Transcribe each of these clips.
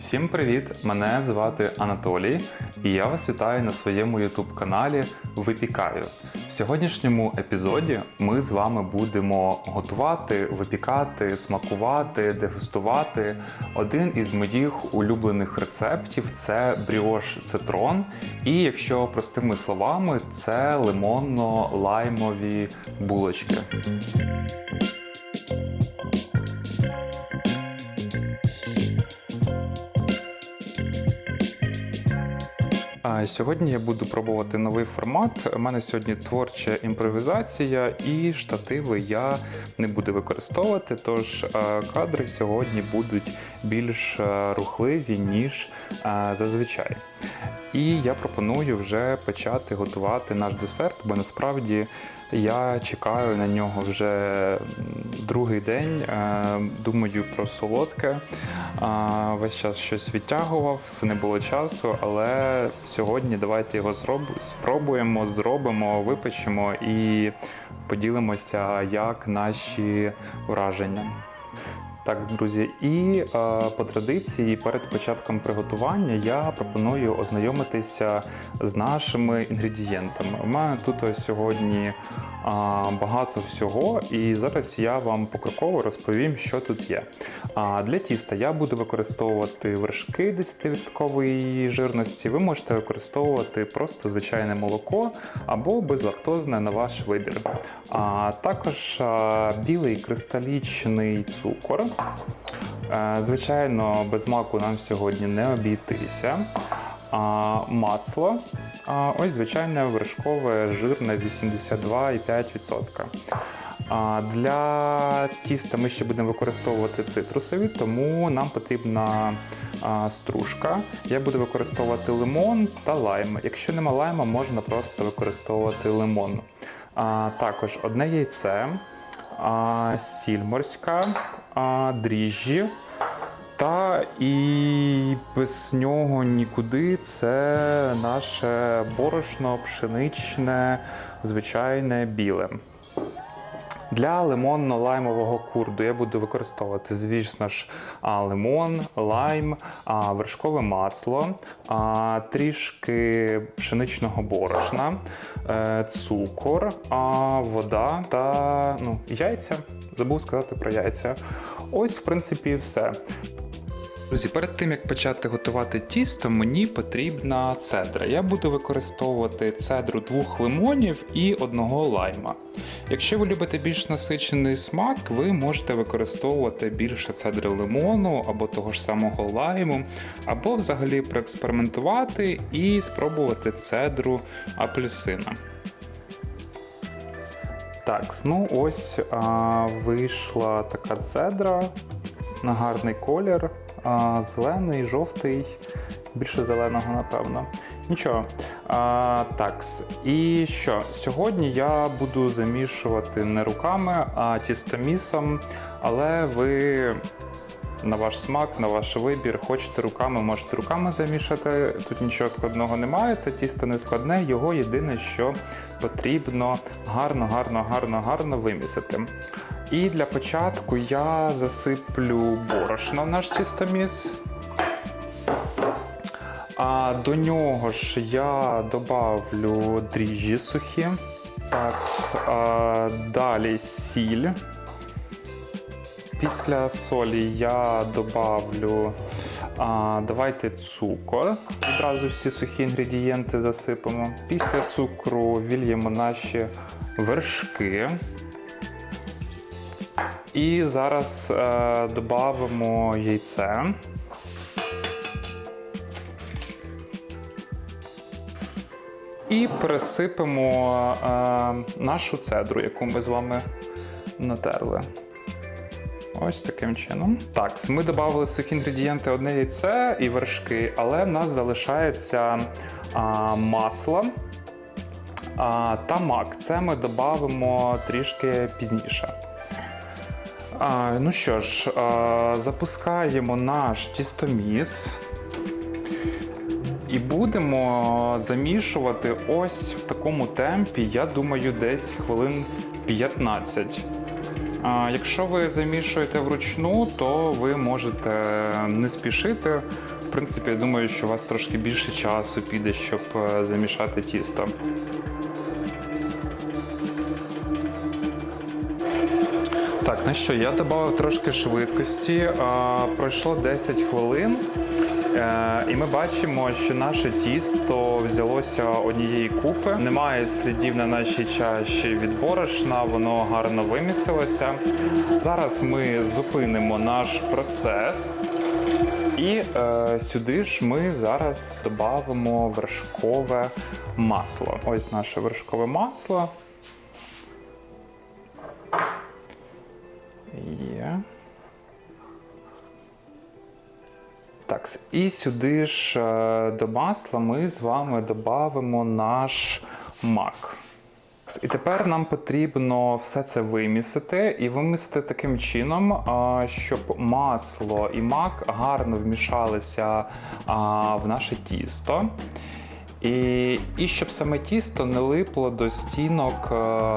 Всім привіт! Мене звати Анатолій, і я вас вітаю на своєму youtube каналі Випікаю. В сьогоднішньому епізоді ми з вами будемо готувати, випікати, смакувати, дегустувати. Один із моїх улюблених рецептів це бріош цитрон. І якщо простими словами, це лимонно-лаймові булочки. Сьогодні я буду пробувати новий формат. У мене сьогодні творча імпровізація, і штативи я не буду використовувати. Тож е, кадри сьогодні будуть більш е, рухливі, ніж е, зазвичай. І я пропоную вже почати готувати наш десерт, бо насправді я чекаю на нього вже другий день. Е, Думаю про солодке. Е, Весь час щось відтягував, не було часу, але сьогодні давайте його спробуємо, зробимо, випечемо і поділимося, як наші враження. Так, друзі, і е, по традиції перед початком приготування я пропоную ознайомитися з нашими інгредієнтами. У мене тут ось сьогодні е, багато всього, і зараз я вам покроково розповім, що тут є. Для тіста я буду використовувати вершки 10% жирності. Ви можете використовувати просто звичайне молоко або безлактозне на ваш вибір. А також білий кристалічний цукор. Е, Звичайно, без маку нам сьогодні не обійтися. Масло. Ось звичайне вершкове жирне 82,5%. А Для тіста ми ще будемо використовувати цитрусові, тому нам потрібна стружка. Я буду використовувати лимон та лайм. Якщо нема лайма, можна просто використовувати лимон. Також одне яйце, сіль морська, дріжджі. Та і без нього нікуди це наше борошно пшеничне, звичайне біле. Для лимонно-лаймового курду я буду використовувати, звісно ж, лимон, лайм, вершкове масло, трішки пшеничного борошна, е, цукор, вода та ну, яйця. Забув сказати про яйця. Ось, в принципі, все. Друзі, перед тим як почати готувати тісто, мені потрібна цедра. Я буду використовувати цедру двох лимонів і одного лайма. Якщо ви любите більш насичений смак, ви можете використовувати більше цедри лимону або того ж самого лайму, або взагалі проекспериментувати і спробувати цедру апельсина. Так, ну ось а, вийшла така цедра на гарний колір. А, зелений, жовтий, більше зеленого, напевно. Нічого. А, так, і що? Сьогодні я буду замішувати не руками, а тістомісом, але ви. На ваш смак, на ваш вибір, хочете руками, можете руками замішати. Тут нічого складного немає, це тісто не складне, його єдине, що потрібно гарно, гарно, гарно, гарно вимісити. І для початку я засиплю борошно в наш тістоміс. А до нього ж я добавлю дріжджі сухі. Так, а, далі сіль. Після солі я добавлю. А, давайте цукор. Відразу всі сухі інгредієнти засипемо. Після цукру вільємо наші вершки. І зараз е, додамо яйце. І пересипемо е, нашу цедру, яку ми з вами натерли. Ось таким чином. Так, ми додали з цих інгредієнти одне яйце і вершки, але в нас залишається а, масло а, та мак. Це ми додамо трішки пізніше. А, ну що ж, а, запускаємо наш тістоміс. І будемо замішувати ось в такому темпі, я думаю, десь хвилин 15. А якщо ви замішуєте вручну, то ви можете не спішити. В принципі, я думаю, що у вас трошки більше часу піде, щоб е, замішати тісто. Так, ну що, я додав трошки швидкості. Пройшло 10 хвилин. Е, і ми бачимо, що наше тісто взялося однієї купи. Немає слідів на нашій чаші від борошна, воно гарно вимісилося. Зараз ми зупинимо наш процес. І е, сюди ж ми зараз додамо вершкове масло. Ось наше вершкове масло. Є. Так, і сюди ж е, до масла ми з вами додамо наш мак. І тепер нам потрібно все це вимісити і вимісити таким чином, щоб масло і мак гарно вмішалися в наше тісто. І, і щоб саме тісто не липло до стінок е,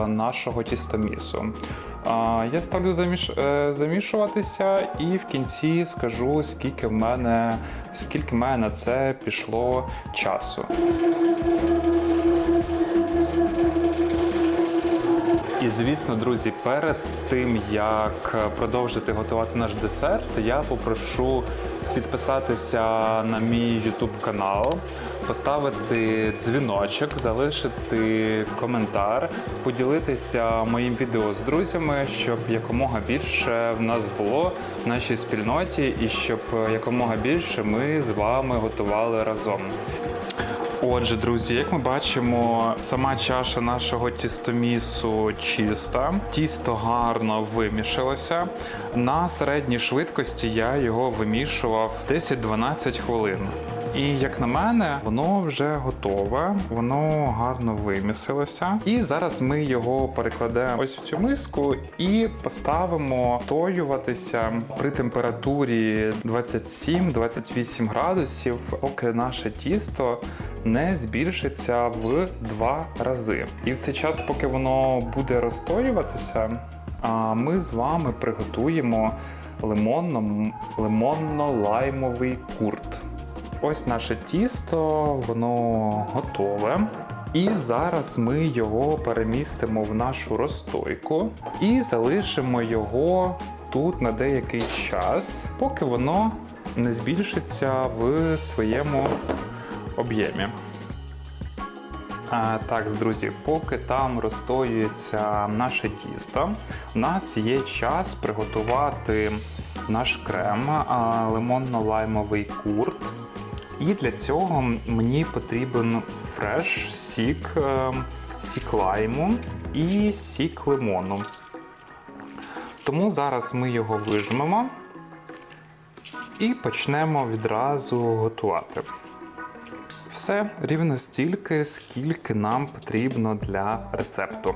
нашого тістомісу. Я ставлю заміш... е, замішуватися і в кінці скажу, скільки в мене, скільки в мене на це пішло часу. І звісно, друзі, перед тим як продовжити готувати наш десерт, я попрошу підписатися на мій YouTube канал, поставити дзвіночок, залишити коментар, поділитися моїм відео з друзями, щоб якомога більше в нас було в нашій спільноті, і щоб якомога більше ми з вами готували разом. Отже, друзі, як ми бачимо, сама чаша нашого тістомісу чиста, тісто гарно вимішалося. На середній швидкості я його вимішував 10-12 хвилин. І як на мене, воно вже готове, воно гарно вимісилося. І зараз ми його перекладемо ось в цю миску і поставимо тоюватися при температурі 27-28 градусів, поки наше тісто не збільшиться в два рази. І в цей час, поки воно буде розстоюватися, ми з вами приготуємо лимонно- лимонно-лаймовий курт. Ось наше тісто, воно готове. І зараз ми його перемістимо в нашу розстойку і залишимо його тут на деякий час, поки воно не збільшиться в своєму об'ємі. Так, друзі, поки там розстоюється наше тісто, у нас є час приготувати наш крем лимонно-лаймовий курт. І для цього мені потрібен фреш, сік, е, сік лайму і сік лимону. Тому зараз ми його вижмемо і почнемо відразу готувати. Все рівно стільки, скільки нам потрібно для рецепту.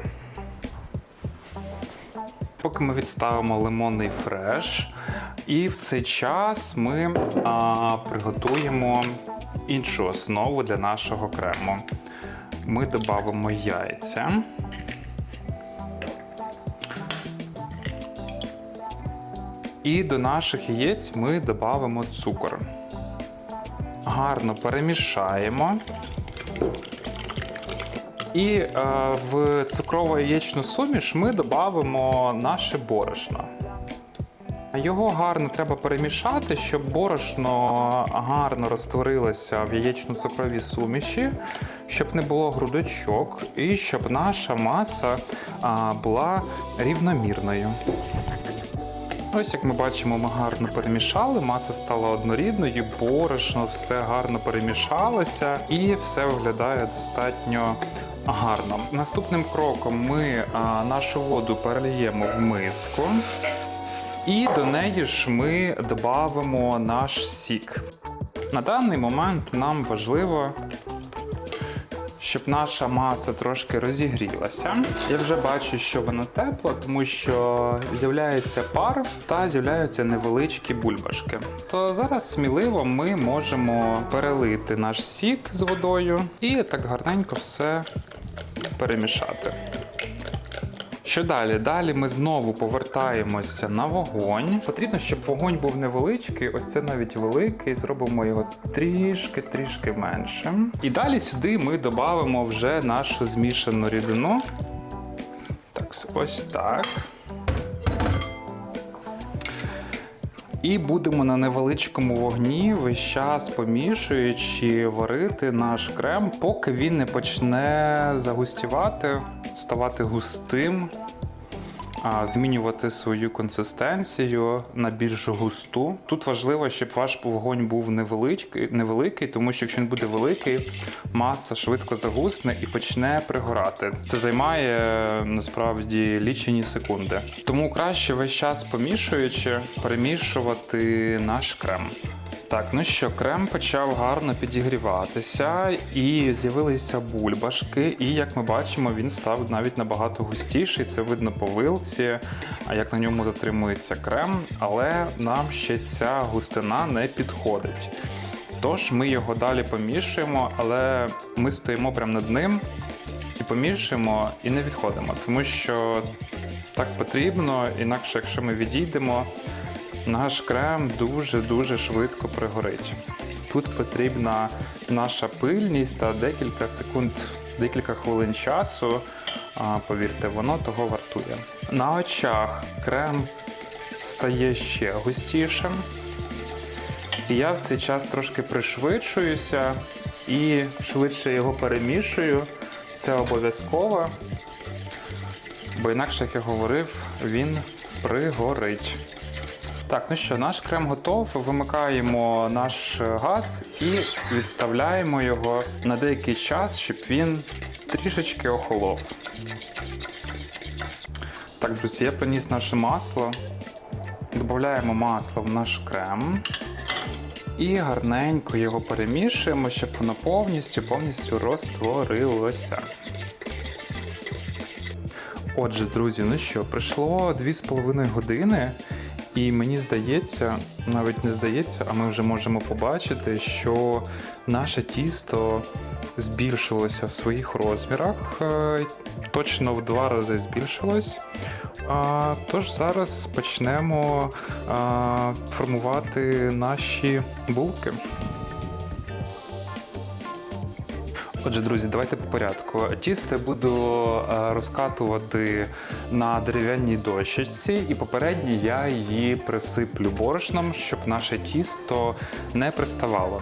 Поки ми відставимо лимонний фреш, і в цей час ми а, приготуємо іншу основу для нашого крему. Ми додамо яйця. І до наших яєць ми додамо цукор. Гарно перемішаємо. І е, в цукрово яєчну суміш ми додамо наше борошно. Його гарно треба перемішати, щоб борошно гарно розтворилося в яєчно-цукровій суміші, щоб не було грудочок і щоб наша маса була рівномірною. Ось як ми бачимо, ми гарно перемішали, маса стала однорідною, борошно все гарно перемішалося і все виглядає достатньо гарно. Наступним кроком ми нашу воду перельємо в миску. І до неї ж ми додамо наш сік. На даний момент нам важливо, щоб наша маса трошки розігрілася. Я вже бачу, що вона тепла, тому що з'являється пар та з'являються невеличкі бульбашки. То зараз сміливо ми можемо перелити наш сік з водою і так гарненько все перемішати. Що далі? Далі ми знову повертаємося на вогонь. Потрібно, щоб вогонь був невеличкий, ось це навіть великий. Зробимо його трішки-трішки меншим. І далі сюди ми додамо вже нашу змішану рідину. Так, ось так. І будемо на невеличкому вогні весь час помішуючи варити наш крем, поки він не почне загустівати, ставати густим, змінювати свою консистенцію на більш густу. Тут важливо, щоб ваш вогонь був невеличкий, невеликий, тому що якщо він буде великий, маса швидко загусне і почне пригорати. Це займає насправді лічені секунди. Тому краще весь час помішуючи, перемішувати наш крем. Так, ну що, крем почав гарно підігріватися, і з'явилися бульбашки. І як ми бачимо, він став навіть набагато густіший. Це видно по вилці, а як на ньому затримується крем, але нам ще ця густина не підходить. Тож ми його далі помішуємо, але ми стоїмо прямо над ним і помішуємо, і не відходимо, тому що так потрібно, інакше, якщо ми відійдемо, наш крем дуже-дуже швидко пригорить. Тут потрібна наша пильність та декілька секунд, декілька хвилин часу. Повірте, воно того вартує. На очах крем стає ще густішим. Я в цей час трошки пришвидшуюся і швидше його перемішую. Це обов'язково. Бо інакше, як я говорив, він пригорить. Так, ну що, наш крем готов. Вимикаємо наш газ і відставляємо його на деякий час, щоб він трішечки охолов. Так, друзі, я приніс наше масло. Додаємо масло в наш крем. І гарненько його перемішуємо, щоб воно повністю повністю розтворилося. Отже, друзі, ну що, пройшло 2,5 години, і мені здається, навіть не здається, а ми вже можемо побачити, що наше тісто збільшилося в своїх розмірах, е, точно в два рази збільшилось. Тож зараз почнемо формувати наші булки. Отже, друзі, давайте по порядку. Тісто я буду е, розкатувати на дерев'яній дощечці, і попередньо я її присиплю борошном, щоб наше тісто не приставало.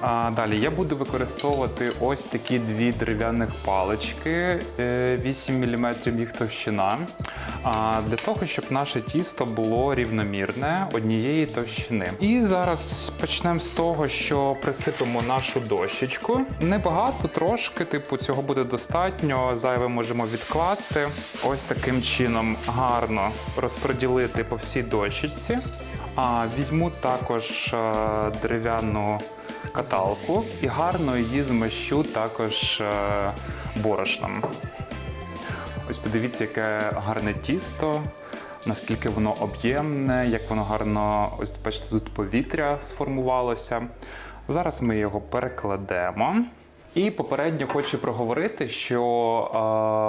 А далі я буду використовувати ось такі дві дерев'яних палички, е, 8 мм їх товщина. Для того, щоб наше тісто було рівномірне однієї товщини. І зараз почнемо з того, що присипемо нашу дощечку. Небагато, трошки, типу, цього буде достатньо. Зайве можемо відкласти. Ось таким чином гарно розподілити по всій дощечці. А візьму також е, дерев'яну каталку і гарно її змащу також е, борошном. Ось подивіться, яке гарне тісто, наскільки воно об'ємне, як воно гарно, ось бачите, тут повітря сформувалося. Зараз ми його перекладемо. І попередньо хочу проговорити, що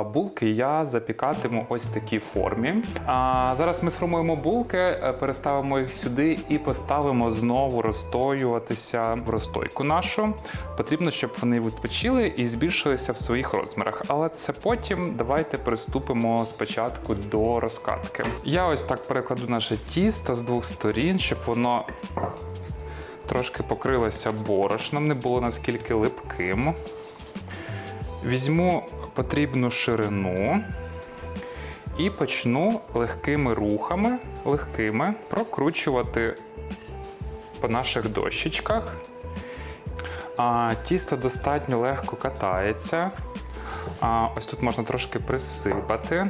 е, булки я запікатиму ось в такій формі. А зараз ми сформуємо булки, е, переставимо їх сюди і поставимо знову розстоюватися в розстойку нашу. Потрібно, щоб вони відпочили і збільшилися в своїх розмірах. Але це потім давайте приступимо спочатку до розкатки. Я ось так перекладу наше тісто з двох сторін, щоб воно трошки покрилося борошном, не було наскільки липким. Візьму потрібну ширину і почну легкими рухами, легкими прокручувати по наших дощечках. А, Тісто достатньо легко катається. А, Ось тут можна трошки присипати.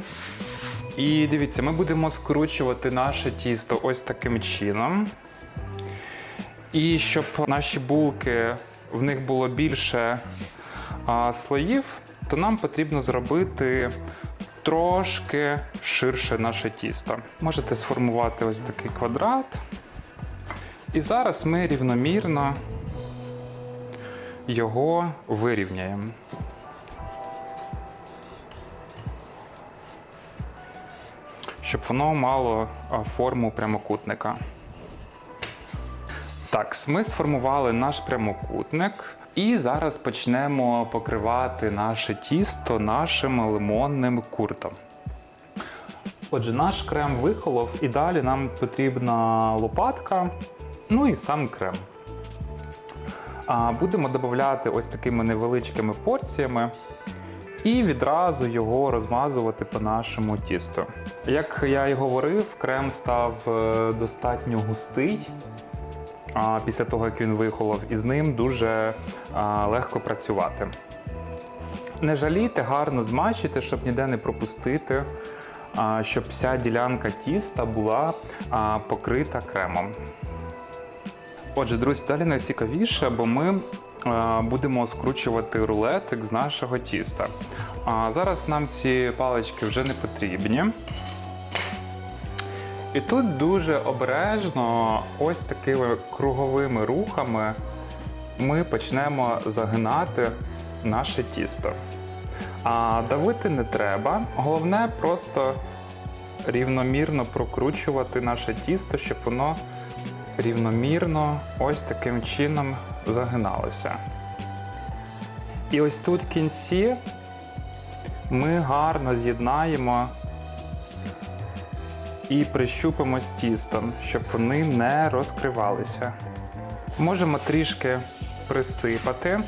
І дивіться, ми будемо скручувати наше тісто ось таким чином. І щоб наші булки в них було більше а, слоїв, то нам потрібно зробити трошки ширше наше тісто. Можете сформувати ось такий квадрат. І зараз ми рівномірно його вирівняємо. щоб воно мало форму прямокутника. Так, ми сформували наш прямокутник. І зараз почнемо покривати наше тісто нашим лимонним куртом. Отже, наш крем вихолов, і далі нам потрібна лопатка, ну і сам крем. Будемо додати ось такими невеличкими порціями і відразу його розмазувати по нашому тісту. Як я і говорив, крем став е, достатньо густий. Після того, як він вихолов, і з ним дуже легко працювати. Не жалійте, гарно змащуйте, щоб ніде не пропустити, щоб вся ділянка тіста була покрита кремом. Отже, друзі, далі найцікавіше, бо ми будемо скручувати рулетик з нашого тіста. Зараз нам ці палички вже не потрібні. І тут дуже обережно, ось такими круговими рухами, ми почнемо загинати наше тісто. А давити не треба. Головне просто рівномірно прокручувати наше тісто, щоб воно рівномірно ось таким чином загиналося. І ось тут в кінці ми гарно з'єднаємо і прищупимо з тістом, щоб вони не розкривалися. Можемо трішки присипати.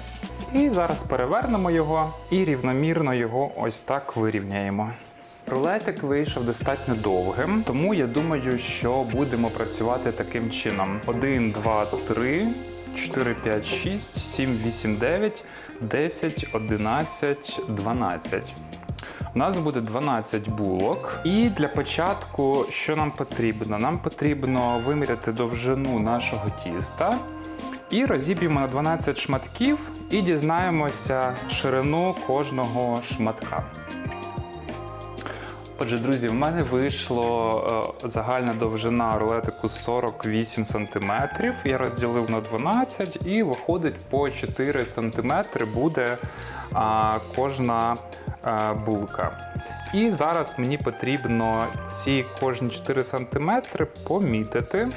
І зараз перевернемо його і рівномірно його ось так вирівняємо. Рулетик вийшов достатньо довгим, тому я думаю, що будемо працювати таким чином: 1, 2, 3, 4, 5, 6, 7, 8, 9, 10, 11, 12. У нас буде 12 булок. І для початку, що нам потрібно? Нам потрібно виміряти довжину нашого тіста. І розіб'ємо на 12 шматків і дізнаємося ширину кожного шматка. Отже, друзі, в мене вийшло е, загальна довжина рулетику 48 см. Я розділив на 12 і виходить по 4 см буде кожна булка. І зараз мені потрібно ці кожні 4 см помітити.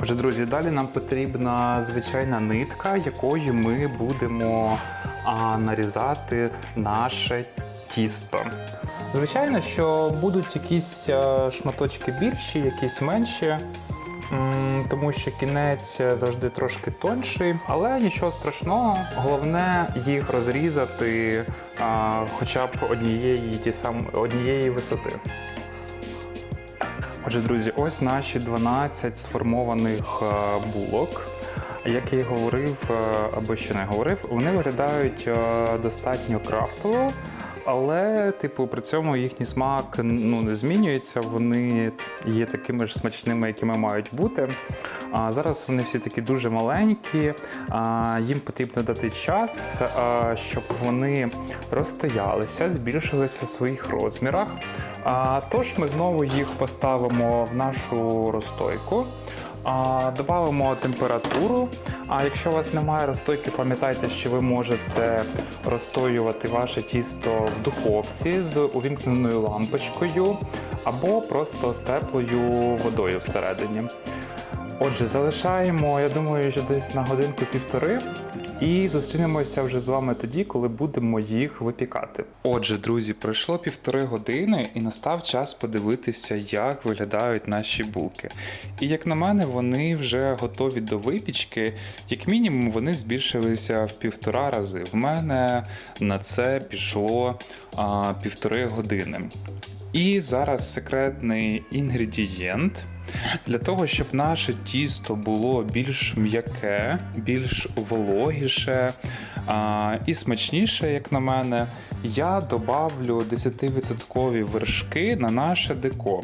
Отже, друзі, далі нам потрібна звичайна нитка, якою ми будемо а, нарізати наше тісто. Звичайно, що будуть якісь е, шматочки більші, якісь менші, тому що кінець завжди трошки тонший, але нічого страшного. Головне їх розрізати хоча б однієї, ті сам, однієї висоти. Отже, друзі, ось наші 12 сформованих е, булок. Як я і говорив, е, або ще не говорив, вони виглядають е, достатньо крафтово, але, типу, при цьому їхній смак ну, не змінюється. Вони є такими ж смачними, якими мають бути. А зараз вони всі такі дуже маленькі. А, їм потрібно дати час, а, щоб вони розстоялися, збільшилися в своїх розмірах. А, тож ми знову їх поставимо в нашу розстойку. Добавимо температуру. А якщо у вас немає розстойки, пам'ятайте, що ви можете розстоювати ваше тісто в духовці з увімкненою лампочкою або просто з теплою водою всередині. Отже, залишаємо, я думаю, що десь на годинку-півтори. І зустрінемося вже з вами тоді, коли будемо їх випікати. Отже, друзі, пройшло півтори години і настав час подивитися, як виглядають наші булки. І як на мене, вони вже готові до випічки. Як мінімум, вони збільшилися в півтора рази. В мене на це пішло а, півтори години. І зараз секретний інгредієнт. Для того, щоб наше тісто було більш м'яке, більш вологіше а, і смачніше, як на мене, я добавлю 10% вершки на наше деко.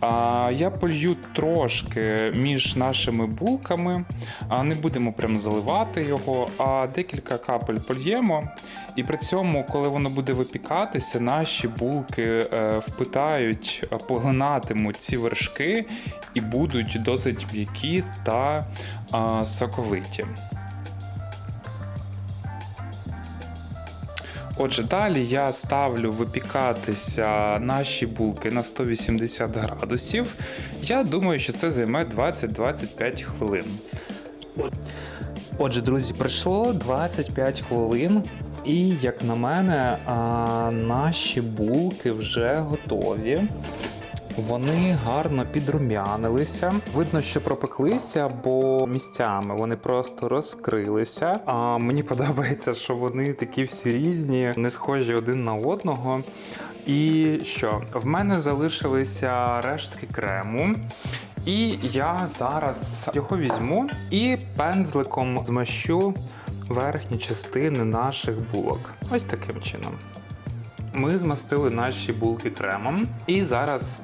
А, Я полью трошки між нашими булками, а не будемо прям заливати його, а декілька капель польємо. І при цьому, коли воно буде випікатися, наші булки е, впитають, е, поглинатимуть ці вершки і будуть досить м'які та е, соковиті. Отже, далі я ставлю випікатися наші булки на 180 градусів. Я думаю, що це займе 20-25 хвилин. Отже, друзі, пройшло 25 хвилин, і як на мене, наші булки вже готові. Вони гарно підрумянилися. Видно, що пропеклися, бо місцями вони просто розкрилися. А мені подобається, що вони такі всі різні, не схожі один на одного. І що? В мене залишилися рештки крему. І я зараз його візьму і пензликом змащу верхні частини наших булок. Ось таким чином. Ми змастили наші булки кремом і зараз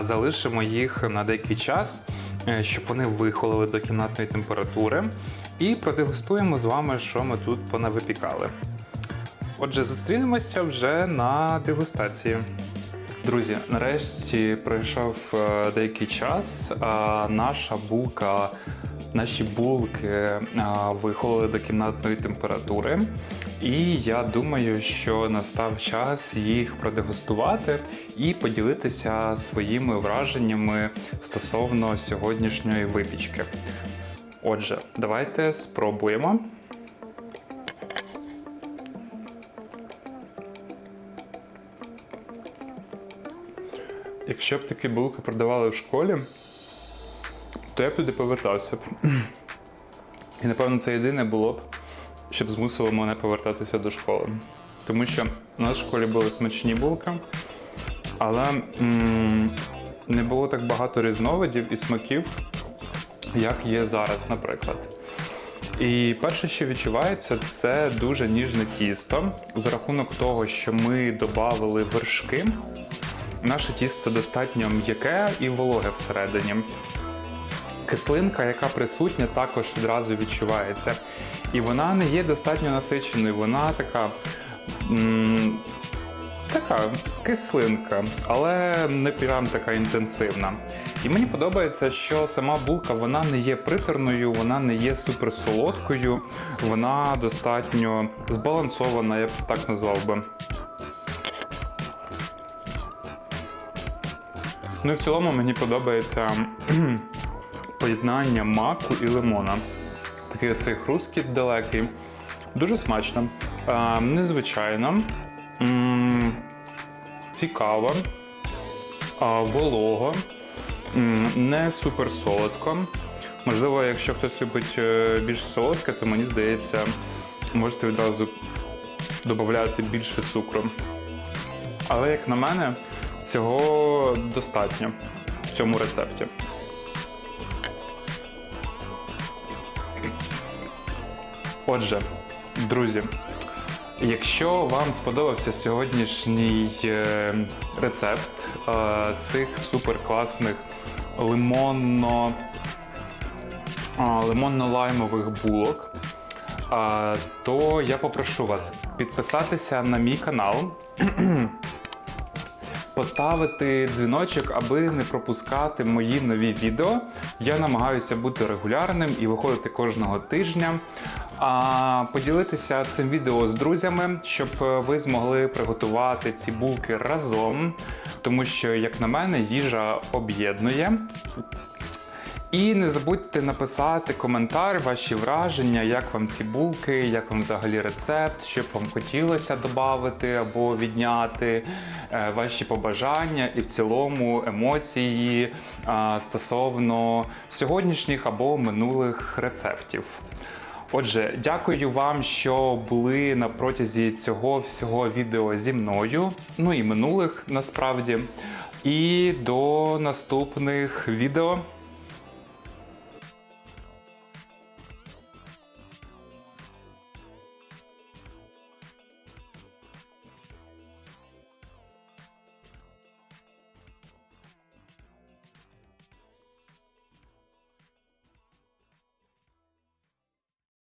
залишимо їх на деякий час, е, щоб вони вихололи до кімнатної температури. І продегустуємо з вами, що ми тут понавипікали. Отже, зустрінемося вже на дегустації. Друзі, нарешті пройшов е, деякий час. Наша булка, наші булки вихололи до кімнатної температури. І я думаю, що настав час їх продегустувати і поділитися своїми враженнями стосовно сьогоднішньої випічки. Отже, давайте спробуємо. Якщо б такі булки продавали в школі, то я б туди повертався. І напевно це єдине було б, щоб змусило мене повертатися до школи. Тому що у нас в школі були смачні булки, але м- не було так багато різновидів і смаків, як є зараз, наприклад. І перше, що відчувається, це дуже ніжне тісто. За рахунок того, що ми додали вершки, наше тісто достатньо м'яке і вологе всередині. Кислинка, яка присутня, також відразу відчувається. І вона не є достатньо насиченою, вона така. М- Така кислинка, але не прям така інтенсивна. І мені подобається, що сама булка вона не є приторною, вона не є суперсолодкою, вона достатньо збалансована, я б це так назвав би. Ну і в цілому мені подобається поєднання маку і лимона. Такий цей хрусткіт далекий. Дуже смачно, е, незвичайно, м, цікаво, а, волого, м, не супер солодко. Можливо, якщо хтось любить е, більш солодке, то мені здається, можете відразу додати більше цукру. Але як на мене, цього достатньо в цьому рецепті. Отже, друзі, якщо вам сподобався сьогоднішній е, рецепт е, цих суперкласних лимонно лимонно-лаймових булок, то я попрошу вас підписатися на мій канал, поставити дзвіночок, аби не пропускати мої нові відео. Я намагаюся бути регулярним і виходити кожного тижня. А поділитися цим відео з друзями, щоб ви змогли приготувати ці булки разом, тому що, як на мене, їжа об'єднує. І не забудьте написати коментар, ваші враження, як вам ці булки, як вам взагалі рецепт, що б вам хотілося додати або відняти, е, ваші побажання і в цілому емоції стосовно сьогоднішніх або минулих рецептів. Отже, дякую вам, що були на протязі цього всього відео зі мною, ну і минулих насправді. І до наступних відео.